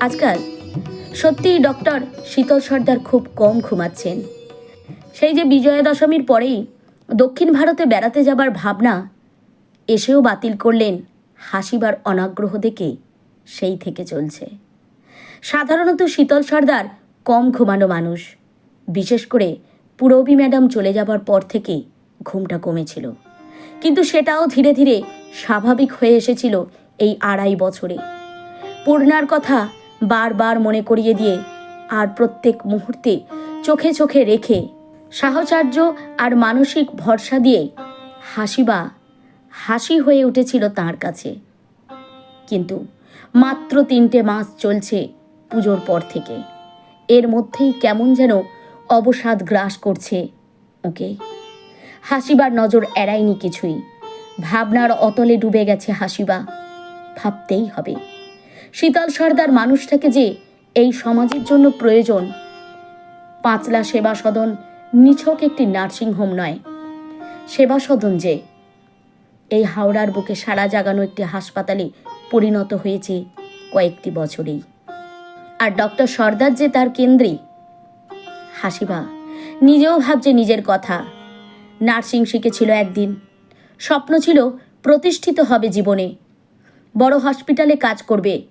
আজকাল সত্যিই ডক্টর শীতল সর্দার খুব কম ঘুমাচ্ছেন। সেই যে বিজয়া দশমীর পরেই দক্ষিণ ভারতে বেড়াতে যাবার ভাবনা, এসেও বাতিল করলেন হাসিবার অনাগ্রহ দেখে সেই থেকে চলছে। সাধারণত শীতল সর্দার কম ঘুমানো মানুষ। বিশেষ করে পুরবী ম্যাডাম চলে যাবার পর থেকে ঘুমটা কমেছিল। কিন্তু সেটাও ধীরে ধীরে স্বাভাবিক হয়ে এসেছিল এই আড়াই বছরে। পূর্ণার কথা বারবার মনে করিয়ে দিয়ে আর প্রত্যেক মুহূর্তে চোখে চোখে রেখে সাহচর্য আর মানসিক ভরসা দিয়ে হাসিবা হাসি হয়ে উঠেছিল তার কাছে। কিন্তু মাত্র তিনটে মাস চলছে পুজোর পর থেকে। এর মধ্যেই কেমন যেন অবসাদ গ্রাস করছে ওকে। হাসিবার নজর এড়ায়নি কিছুই। ভাবনার অতলে ডুবে গেছে হাসিবা। ভাবতেই হবে। শীতল সর্দার মানুষটাকে যে এই সমাজের জন্য প্রয়োজন। পাঁচলা সেবা সদন নিছক একটি নার্সিংহোম নয়। সেবা সদন যে এই হাওড়ার বুকে সারা জাগানো একটি হাসপাতালে পরিণত হয়েছে কয়েকটি বছরেই। আর ডক্টর সর্দার যে তার কেন্দ্রে হাসিবা নিজেও ভাবছে নিজের কথা। নার্সিং শিখেছিল একদিন। স্বপ্ন ছিল প্রতিষ্ঠিত হবে জীবনে। বড় হসপিটালে কাজ করবে।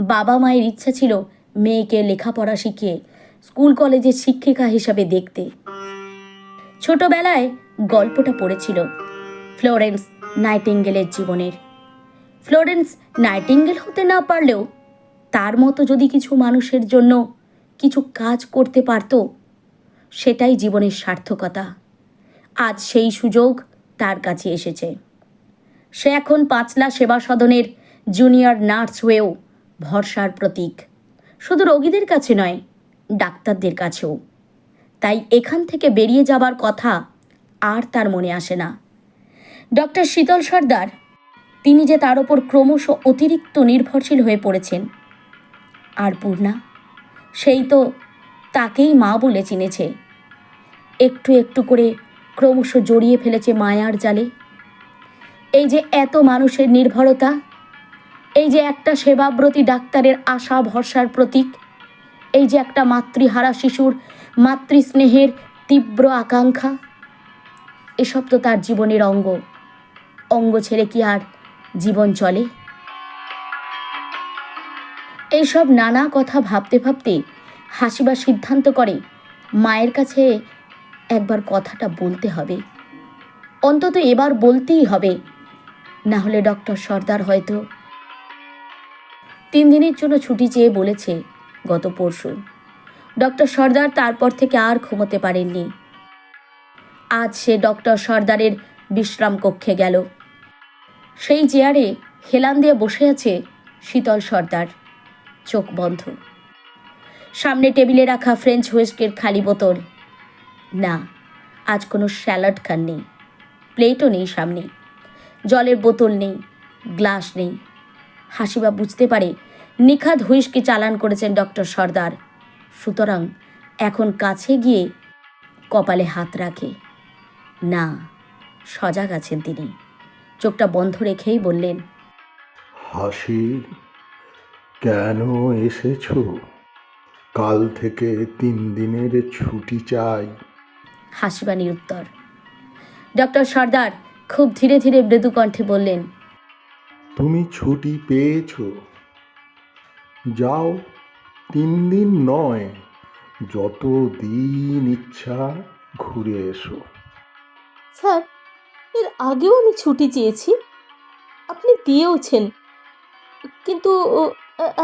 বাবা মায়ের ইচ্ছা ছিল মেয়েকে লেখাপড়া শিখিয়ে স্কুল কলেজের শিক্ষিকা হিসাবে দেখতে। ছোটবেলায় গল্পটা পড়েছিল ফ্লোরেন্স নাইটিঙ্গেলের জীবনের। ফ্লোরেন্স নাইটিঙ্গেল হতে না পারলেও তার মতো যদি কিছু মানুষের জন্য কিছু কাজ করতে পারত, সেটাই জীবনের সার্থকতা। আজ সেই সুযোগ তার কাছে এসেছে। সে এখন পাঁচলা সেবা সদনের জুনিয়র নার্স হয়েও ভরসার প্রতীক। শুধু রোগীদের কাছে নয়, ডাক্তারদের কাছেও। তাই এখান থেকে বেরিয়ে যাবার কথা আর তার মনে আসে না। ডক্টর শীতল সর্দার, তিনি যে তার ওপর ক্রমশ অতিরিক্ত নির্ভরশীল হয়ে পড়েছেন, আর পূর্ণা, সেই তো তাকেই মা বলে চিনেছে। একটু একটু করে ক্রমশ জড়িয়ে ফেলেছে মায়ার জালে। এই যে এত মানুষের নির্ভরতা এই যে একটা সেবাব্রতী ডাক্তারের আশা ভরসার প্রতীক, এই যে একটা মাতৃহারা শিশুর মাতৃস্নেহের তীব্র আকাঙ্ক্ষা, এসব তো তার জীবনের অঙ্গ। অঙ্গ ছেড়ে কি আর জীবন চলে? এইসব নানা কথা ভাবতে ভাবতে হাসিবা সিদ্ধান্ত করে, মায়ের কাছে একবার কথাটা বলতে হবে। অন্তত এবার বলতেই হবে, না হলে ডক্টর সর্দার হয়তো তিন দিনের জন্য ছুটি চেয়ে বলেছে গত পরশু। ডক্টর সর্দার তারপর থেকে আর ঘুমোতে পারেননি। আজ সে ডক্টর সর্দারের বিশ্রাম কক্ষে গেল। সেই চেয়ারে হেলান দিয়ে বসে আছে শীতল সর্দার। চোখ বন্ধ। সামনে টেবিলে রাখা ফ্রেঞ্চ হুইস্কের খালি বোতল। না, আজ কোনো স্যালাড খান নেই প্লেটও নেই সামনে। জলের বোতল নেই, গ্লাস নেই। হাসিবা বুঝতে পারে নিখাদ হুইস্কি চালান করেছেন ডক্টর সর্দার। সুতরাং এখন কাছে গিয়ে কপালে হাত রাখে। না সজাগ আছেন তিনি। চোখটা বন্ধ রেখেই বললেন হাসি কেন এসেছ? কাল থেকে তিন দিনের ছুটি চাই। হাসিবা নিরুত্তর। ডক্টর সর্দার খুব ধীরে ধীরে মৃদু কণ্ঠে বললেন তুমি ছুটি পেয়েছ। যাও তিন দিন নয় যত দিন ইচ্ছা ঘুরে এসো। স্যার এর আগেও আমি ছুটি চেয়েছি। আপনি দিয়েওছেন। কিন্তু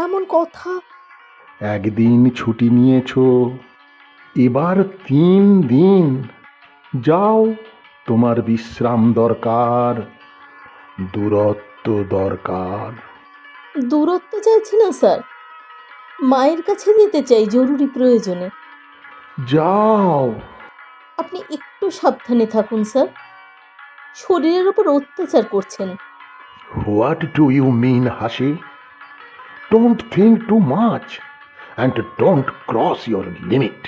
এমন কথা। একদিন ছুটি নিয়েছো এবার তিন দিন। যাও তোমার বিশ্রাম দরকার দূরত্ব দরকার। দূরত্ব চাইছি না স্যার। মায়ের কাছে যেতে চাই জরুরি প্রয়োজনে। যাও। আপনি একটু সাবধানে থাকুন স্যার। শরীরের ওপর অত্যাচার করছেন। What do you mean, Hashi? Don't think too much and don't cross your limit.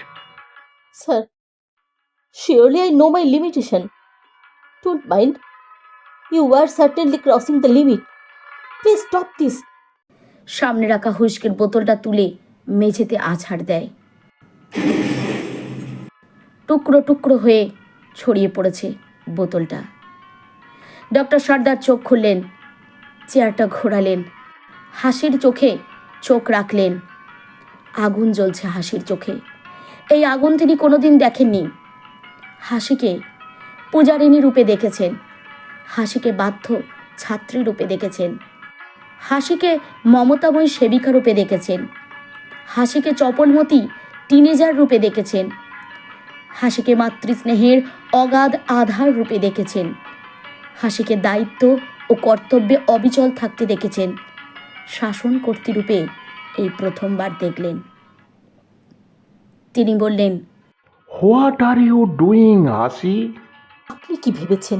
Sir surely I know my limitation don't mind you are certainly crossing the limit please stop this সামনে রাখা হুইস্কের বোতলটা তুলে মেঝেতে আছাড় দেয়। টুকরো টুকরো হয়ে ছড়িয়ে পড়েছে বোতলটা। ডক্টর সর্দার চোখ খুললেন, চেয়ারটা ঘোরালেন, হাসির চোখে চোখ রাখলেন। আগুন জ্বলছে হাসির চোখে। এই আগুন তিনি কোনোদিন দেখেননি। হাসিকে পূজারিণী রূপে দেখেছেন। হাসিকে বাধ্য ছাত্রী রূপে দেখেছেন। হাসিকে মমতাময়ী সেবিকা রূপে দেখেছেন। হাসিকে চপলমতি টিনেজার রূপে দেখেছেন। হাসিকে মাতৃস্নেহের অগাধ আধার রূপে দেখেছেন। হাসিকে দায়িত্ব ও কর্তব্যে অবিচল থাকতে দেখেছেন। শাসন কর্তৃরূপে এই প্রথমবার দেখলেন। তিনি বললেন হোয়াট আর ইউ ডুইং হাসি? আপনি কি ভেবেছেন?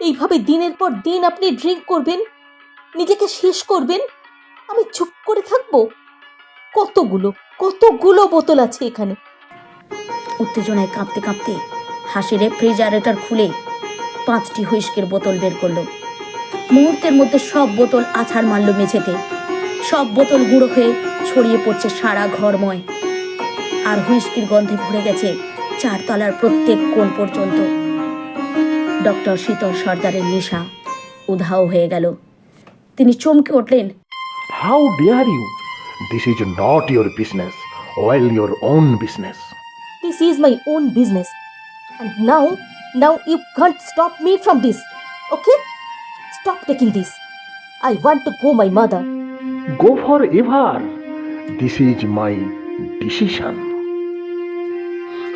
এইভাবে দিনের পর দিন আপনি ড্রিঙ্ক করবেন? নিজেকে শেষ করবেন? আমি চুপ করে থাকব? কতগুলো কতগুলো বোতল আছে এখানে? উত্তেজনায় কাঁপতে কাঁপতে হাসি রেফ্রিজারেটর খুলে পাঁচটি হুইস্কের বোতল বের করল। মুহূর্তের মধ্যে সব বোতল আছাড় মারল মেঝেতে। সব বোতল গুঁড়ো হয়ে ছড়িয়ে পড়ছে সারা ঘরময়। আর হুইস্কির গন্ধে ভরে গেছে চারতলার প্রত্যেক কোণ পর্যন্ত। ডক্টর শীতল সর্দারের নেশা উধাও হয়ে গেল। তিনি চমকে উঠলেন। How dare you this is not your business well your own business this is my own business and now now you can't stop me from this okay stop taking this I want to go my mother go for ever this is my decision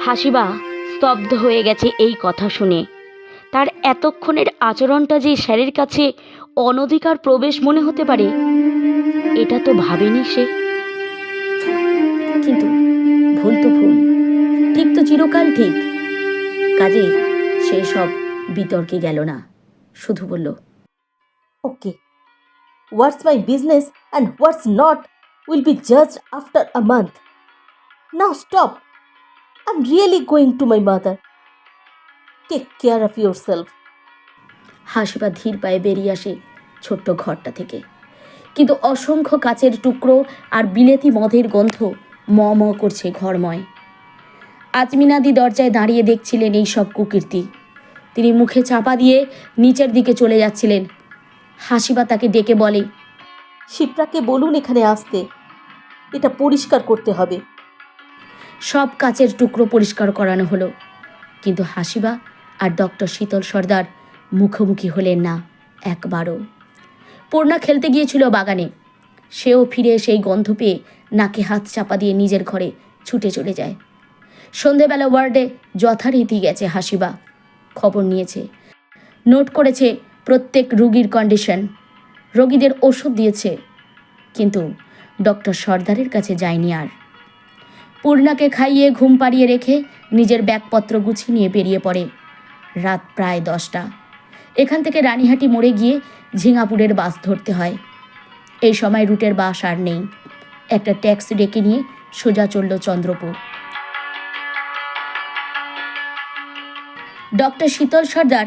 Hasiba স্তব্ধ হয়ে গেছে এই কথা শুনে। তার এতক্ষণের আচরণটা যে স্যারের কাছে অনধিকার প্রবেশ মনে হতে পারে এটা তো ভাবেনি সে। কিন্তু ভুল তো ভুল। ঠিক তো চিরকাল ঠিক। কাজে সে সব বিতর্কে গেল না শুধু বলল okay what's my business and what's not will be just after a month now stop I am really going to my mother mother. Take care of yourself. Hasiba ধীর পায়ে বেরিয়ে আসে ছোট্ট ঘরটা থেকে। কিন্তু অসংখ্য কাচের টুকরো আর বিলেতি মদের গন্ধ ম ম করছে ঘরময়। আজমিনাদি দরজায় দাঁড়িয়ে দেখছিলেন এই সব কুকীর্তি। তিনি মুখে চাপা দিয়ে নিচের দিকে চলে যাচ্ছিলেন। হাসিবা তাকে ডেকে বলে শিপ্রাকে বলুন এখানে আসতে। এটা পরিষ্কার করতে হবে। সব কাচের টুকরো পরিষ্কার করানো হলো। কিন্তু হাসিবা আর ডক্টর শীতল সর্দার মুখোমুখি হলেন না একবারও। পূর্ণা খেলতে গিয়েছিল বাগানে। সেও ফিরে সেই গন্ধ পেয়ে নাকে হাত চাপা দিয়ে নিজের ঘরে ছুটে চলে যায়। সন্ধেবেলা ওয়ার্ডে যথারীতি গেছে হাসিবা। খবর নিয়েছে। নোট করেছে প্রত্যেক রুগীর কন্ডিশন। রোগীদের ওষুধ দিয়েছে। কিন্তু ডক্টর সর্দারের কাছে যায়নি আর। পূর্ণাকে খাইয়ে ঘুম পাড়িয়ে রেখে নিজের ব্যাগপত্র গুছিয়ে নিয়ে বেরিয়ে পড়ে। রাত প্রায় দশটা। এখান থেকে রানীহাটি মোড়ে গিয়ে ঝিঙাপুরের বাস ধরতে হয়। এই সময় রুটের বাস আর নেই। একটা ট্যাক্সি ডেকে নিয়ে সোজা চলল চন্দ্রপুর। ডক্টর শীতল সর্দার,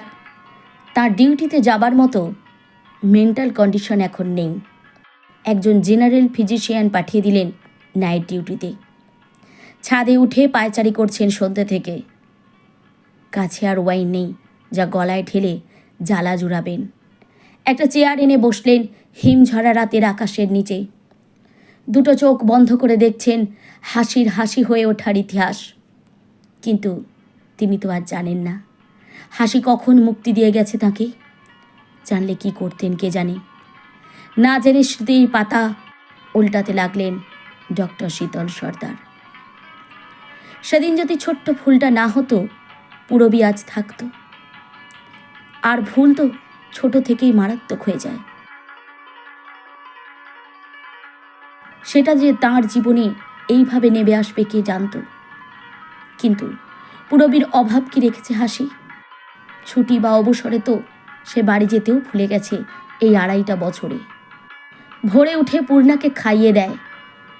তার ডিউটিতে যাবার মতো মেন্টাল কন্ডিশন এখন নেই। একজন জেনারেল ফিজিশিয়ান পাঠিয়ে দিলেন নাইট ডিউটিতে। ছাদে উঠে পায়চারি করছেন সন্ধ্যে থেকে। কাছে আর ওয়াইন নেই, যা গলায় ঠেলে জ্বালা জুড়াবেন। একটা চেয়ার এনে বসলেন হিমঝরা রাতের আকাশের নিচে। দুটো চোখ বন্ধ করে দেখছেন হাসির হাসি হয়ে ওঠার ইতিহাস। কিন্তু তিনি তো আর জানেন না, হাসি কখন মুক্তি দিয়ে গেছে তাকে। জানলে কি করতেন কে জানে। না জেনে স্মৃতির পাতা উল্টাতে লাগলেন ডক্টর শীতল সর্দার। সেদিন যদি ছোট্ট ফুলটা না হতো পুরবি আজ থাকতো। আর ভুল তো ছোট থেকেই মারাত্মক হয়ে যায়। সেটা যে তাঁর জীবনে এইভাবে নেমে আসবে কে জানতো। কিন্তু পুরবীর অভাব কি রেখেছে হাসি? ছুটি বা অবসরে তো সে বাড়ি যেতেও ভুলে গেছে এই আড়াইটা বছরে। ভোরে উঠে পূর্ণাকে খাইয়ে দেয়।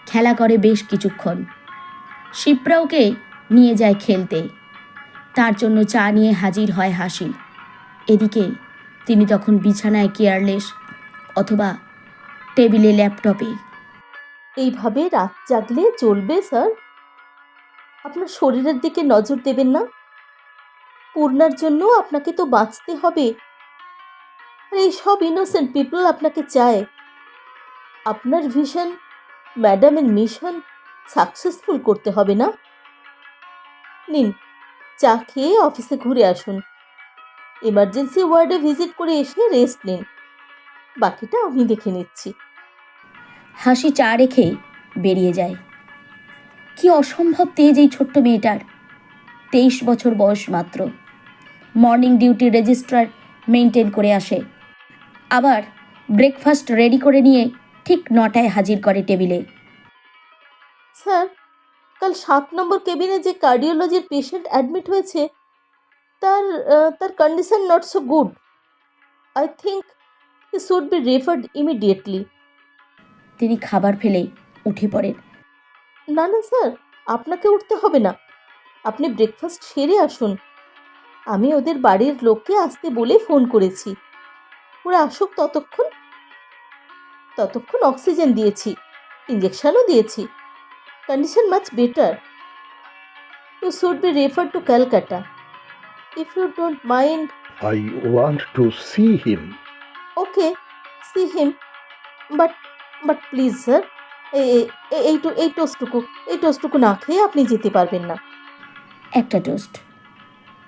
খেলা করে বেশ কিছুক্ষণ। শিপ্রাওকে নিয়ে যায় খেলতে। জন্য চা নিয়ে হাজির হয় হাসি এদিকে তিনি তখন বিছানায় কেয়ারলেস অথবা টেবিলে ল্যাপটপে। এইভাবে রাত জাগলে চলবে, স্যার? আপনার শরীরের দিকে নজর দেবেন না? পূর্ণার জন্য আপনাকে তো বাঁচতে হবে। আর এই সব ইনোসেন্ট পিপল আপনাকে চায়। আপনার ভিশন ম্যাডামের মিশন সাকসেসফুল করতে হবে না? নিন চা খেয়ে অফিসে ঘুরে আসুন। এমার্জেন্সি ওয়ার্ডে ভিজিট করে এসে রেস্ট নিন। বাকিটা আমি দেখে নিচ্ছি। হাসি চা রেখে বেরিয়ে যায়। কি অসম্ভব তেজ এই ছোট্ট মেয়েটার। তেইশ বছর বয়স মাত্র। মর্নিং ডিউটি রেজিস্ট্রার মেনটেন করে আসে। আবার ব্রেকফাস্ট রেডি করে নিয়ে ঠিক নটায় হাজির করে টেবিলে। স্যার কাল সাত নম্বর কেবিনে যে কার্ডিওলজির পেশেন্ট অ্যাডমিট হয়েছে তার তার condition not so good I think he should be referred immediately তিনি খাবার ফেলে উঠে পড়েন। না না স্যার আপনাকে উঠতে হবে না। আপনি ব্রেকফাস্ট সেরে আসুন। আমি ওদের বাড়ির লোককে আসতে বলে ফোন করেছি। ওরা আসুক ততক্ষণ। ততক্ষণ অক্সিজেন দিয়েছি ইঞ্জেকশনও দিয়েছি। Condition much better you should be refer to Calcutta if you don't mind I want to see him. Okay see him but but please sir এই তো এই টোস্টটুকু এই টোস্টটুকু না খেয়ে আপনি যেতে পারবেন না। একটা টোস্ট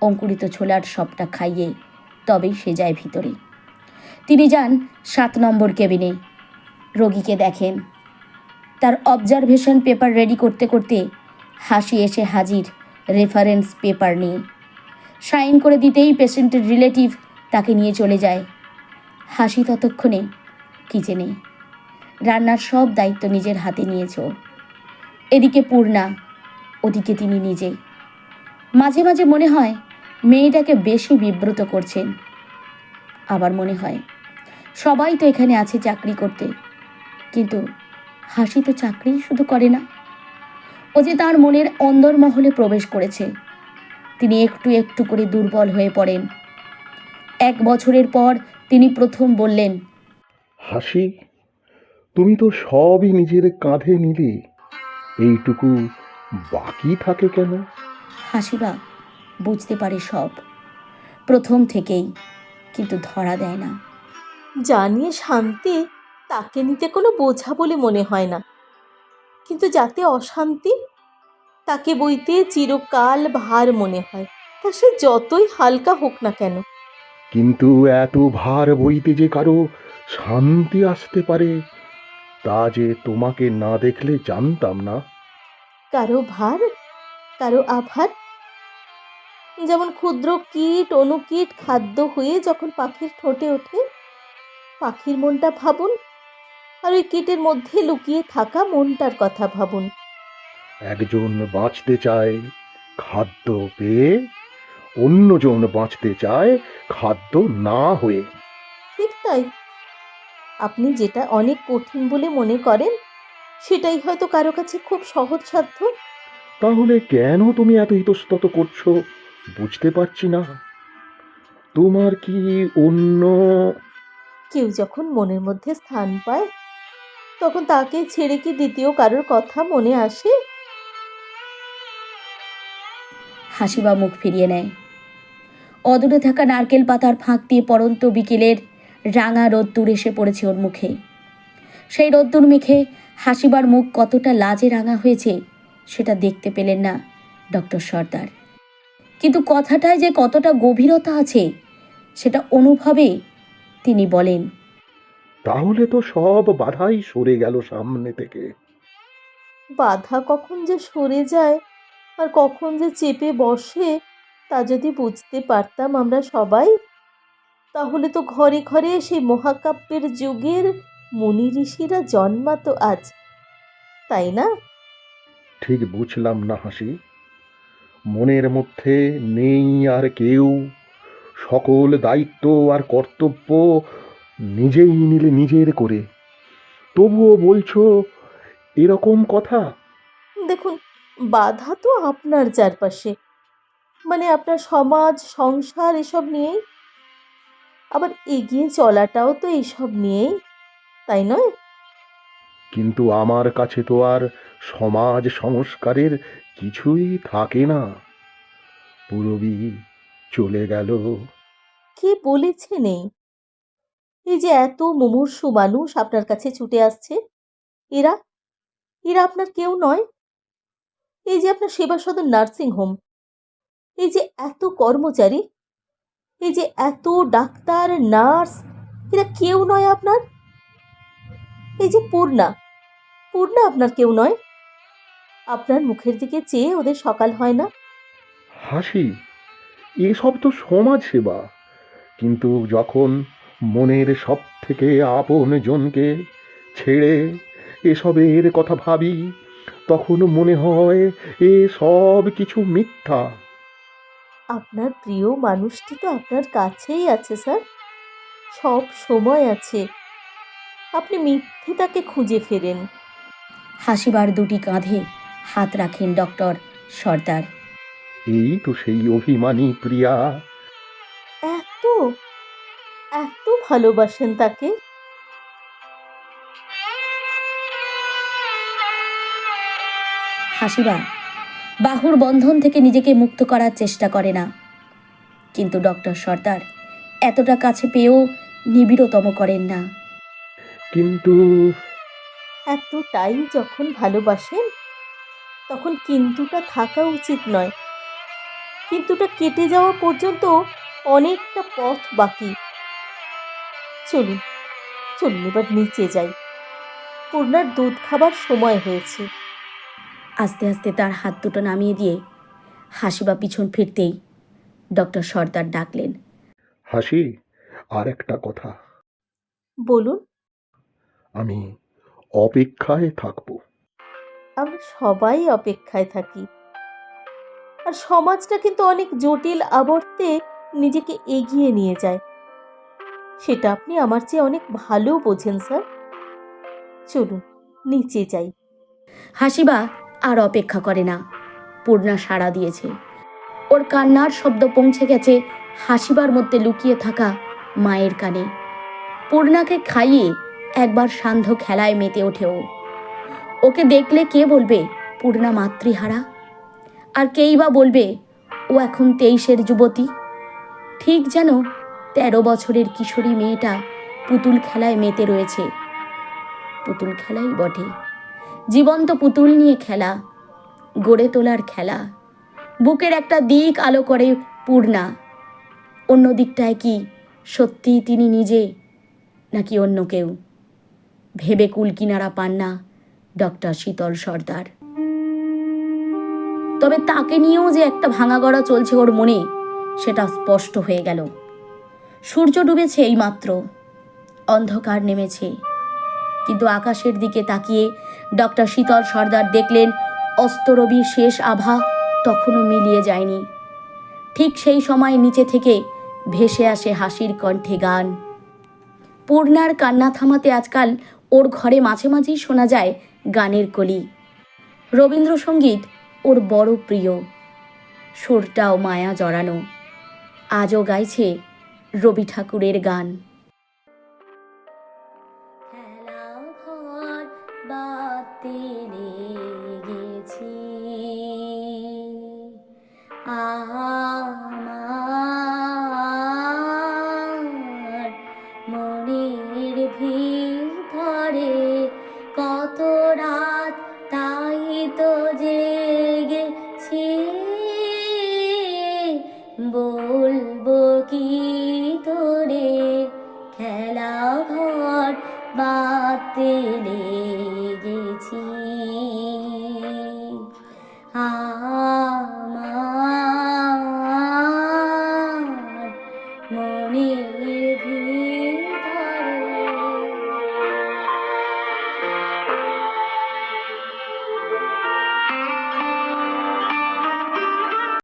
অঙ্কুরিত ছোলার সবটা খাইয়ে তবেই সে যায় ভিতরে। তিনি যান সাত নম্বর কেবিনে রোগীকে দেখেন। তার অবজারভেশন পেপার রেডি করতে করতে হাসি এসে হাজির রেফারেন্স পেপার নিয়ে। সাইন করে দিতেই পেশেন্টের রিলেটিভ তাকে নিয়ে চলে যায়। হাসি ততক্ষণে কিচেনে রান্নার সব দায়িত্ব নিজের হাতে নিয়েছ এদিকে পূর্ণা, ওদিকে তিনি নিজে। মাঝে মাঝে মনে হয় মেয়েটাকে বেশি বিব্রত করছেন। আবার মনে হয় সবাই তো এখানে আছে চাকরি করতে। কিন্তু হাসি তো চাকরি শুধু করে না। ও যে তার মনের অন্দরমহলে প্রবেশ করেছে। তিনি একটু একটু করে দুর্বল হয়ে পড়েন। এক বছরের পর তিনি প্রথম বললেন হাসি তুমি তো সবই নিজের কাঁধে নিলে। এইটুকু বাকি থাকে কেন? হাসিবা বুঝতে পারে সব। প্রথম থেকেই কিন্তু ধরা দেয় না। জানিয়ে শান্তি তাকে নিতে কোনো বোঝা বলে মনে হয় না। কিন্তু যাতে অশান্তি তাকে বইতে চিরকাল ভার মনে হয়। তা সে যতই হালকা হোক না কেন। কিন্তু এত ভার বইতে যে কারও শান্তি আসতে পারে তা যে তোমাকে না দেখলে জানতাম না। কারও ভার কারও আভার। যেমন ক্ষুদ্র কীট অনুকীট খাদ্য হয়ে যখন পাখির ঠোঁটে ওঠে পাখির মনটা ভাবুন আর ওই কীটের মধ্যে লুকিয়ে থাকা মনটার কথা ভাবুন। একজন বাঁচতে চায় খাদ্য পেয়ে অন্যজন বাঁচতে চায় খাদ্য না হয়ে। ঠিক তাই। আপনি যেটা অনেক কঠিন বলে মনে করেন সেটাই হয়তো কারও কাছে খুব সহজসাধ্য। তাহলে কেন তুমি এত ইতস্তত করছ? বুঝতে পারছি না। তোমার কি অন্য কেউ যখন মনের মধ্যে স্থান পায় তখন তাকে ছেড়ে কি দ্বিতীয় কারোর কথা মনে আসে? হাসিবা মুখ ফিরিয়ে নেয়। অদূরে থাকা নারকেল পাতার ফাঁক দিয়ে পড়ন্ত বিকেলের রাঙা রোদ্দুর এসে পড়েছে ওর মুখে। সেই রোদ্দুর মেখে হাসিবার মুখ কতটা লাজে রাঙা হয়েছে, সেটা দেখতে পেলেন না ডক্টর সর্দার। কিন্তু কথাটায় যে কতটা গভীরতা আছে, সেটা অনুভবে তিনি বলেন তাহলে তো সব বাধাই সরে গেল সামনে থেকে। বাধা কখন যে সরে যায় আর কখন যে চেপে বসে তা যদি বুঝতে পারতাম আমরা সবাই তাহলে তো ঘরে ঘরে সেই মহাকাব্যের যুগের মুনি ঋষিরা জন্মাতো আজ তাই না? ঠিক বুঝলাম না হাসি। মনের মধ্যে নেই আর কেউ। সকল দায়িত্ব আর কর্তব্য নিজেই নিলে নিজের করে। তবুও বলছো এরকম কথা? দেখুন বাধা তো আপনার চারপাশে। মানে আপনার সমাজ সংসার এসব নিয়েই। আবার এগিয়ে চলাটাও তো এইসব নিয়েই তাই নয়? কিন্তু আমার কাছে তো আর সমাজ সংস্কারের কিছুই থাকে না। পুরবী চলে গেল। কে বলেছে নেই এই যে এত মুমূর্ষু মানুষ আপনার কাছে ছুটে আসছে। এরা? এরা আপনার কেউ নয়? এই যে আপনার সেবা সদন নার্সিং হোম। এই যে এত কর্মচারী? এই যে এত ডাক্তার, নার্স, এরা কেউ নয় আপনার? এই যে পূর্ণা। পূর্ণা আপনার কেউ নয়? আপনার মুখের দিকে চেয়ে ওদের সকাল হয় না? হাসি, এসব তো সমাজ সেবা। কিন্তু যখন মনের সব থেকে আপন জনকে ছেড়ে এসবের কথা ভাবি তখন মনে হয় এ সব কিছু মিথ্যা। আপনার প্রিয় মানুষটি তো আপনার কাছেই আছে স্যার। সব সময় আছে। আপনি মিথ্যে তাকে খুঁজে ফেরেন। হাসিবার দুটি কাঁধে হাত রাখেন ডক্টর সর্দার। এই তো সেই অভিমানী প্রিয়া। ভালোবাসেন তাকে? হাসিবা বাহুর বন্ধন থেকে নিজেকে মুক্ত করার চেষ্টা করে না। কিন্তু ডক্টর সর্দার এতটা কাছে পেয়েও নিবিড়তম করেন না। কিন্তু এতটাই যখন ভালোবাসেন তখন কিন্তুটা থাকা উচিত নয়। কিন্তুটা কেটে যাওয়া পর্যন্ত অনেকটা পথ বাকি। চলুন চলুন এবার নিচে যাই। পূর্ণার দুধ খাবার সময় হয়েছে। আস্তে আস্তে তার হাত দুটো নামিয়ে দিয়ে হাসি বা পিছন ফিরতেই ডক্টর সর্দার ডাকলেন। হাসি আর একটা কথা। বলুন। আমি অপেক্ষায় থাকব। আমরা সবাই অপেক্ষায় থাকি। আর সমাজটা কিন্তু অনেক জটিল আবর্তে নিজেকে এগিয়ে নিয়ে যায়। সেটা আপনি আমার চেয়ে অনেক ভালো বোঝেন, স্যার। চলুন, নিচে যাই। হাসিবা আর অপেক্ষা করে না। পূর্ণা সাড়া দিয়েছে। ওর কান্নার শব্দ পৌঁছে গেছে হাসিবার মধ্যে লুকিয়ে থাকা মায়ের কানে। পূর্ণাকে খাইয়ে একবার সান্ধ্য খেলায় মেতে ওঠে ও ওকে দেখলে কে বলবে, পূর্ণা মাতৃহারা? আর কেই বা বলবে, ও এখন তেইশের যুবতী? ঠিক যেন তেরো বছরের কিশোরী মেয়েটা পুতুল খেলায় মেতে রয়েছে। পুতুল খেলাই বটে। জীবন্ত পুতুল নিয়ে খেলা, গড়ে তোলার খেলা। বুকের একটা দিক আলো করে পূর্ণা। অন্য দিকটায় কি সত্যিই তিনি নিজে, নাকি অন্য কেউ? ভেবে কুল কিনারা পান না ডক্টর শীতল সর্দার। তবে তাকে নিয়েও যে একটা ভাঙা গড়া চলছে ওর মনে, সেটা স্পষ্ট হয়ে গেল। সূর্য ডুবেছে এইমাত্র। অন্ধকার নেমেছে। কিন্তু আকাশের দিকে তাকিয়ে ডক্টর শীতল সর্দার দেখলেন অস্তরবির শেষ আভা তখনও মিলিয়ে যায়নি। ঠিক সেই সময় নিচে থেকে ভেসে আসে হাসির কণ্ঠে গান। পূর্ণার কান্না থামাতে আজকাল ওর ঘরে মাঝে মাঝেই শোনা যায় গানের কলি। রবীন্দ্রসঙ্গীত ওর বড় প্রিয়। সুরটাও মায়া জড়ানো। আজও গাইছে রবি ঠাকুরের গান।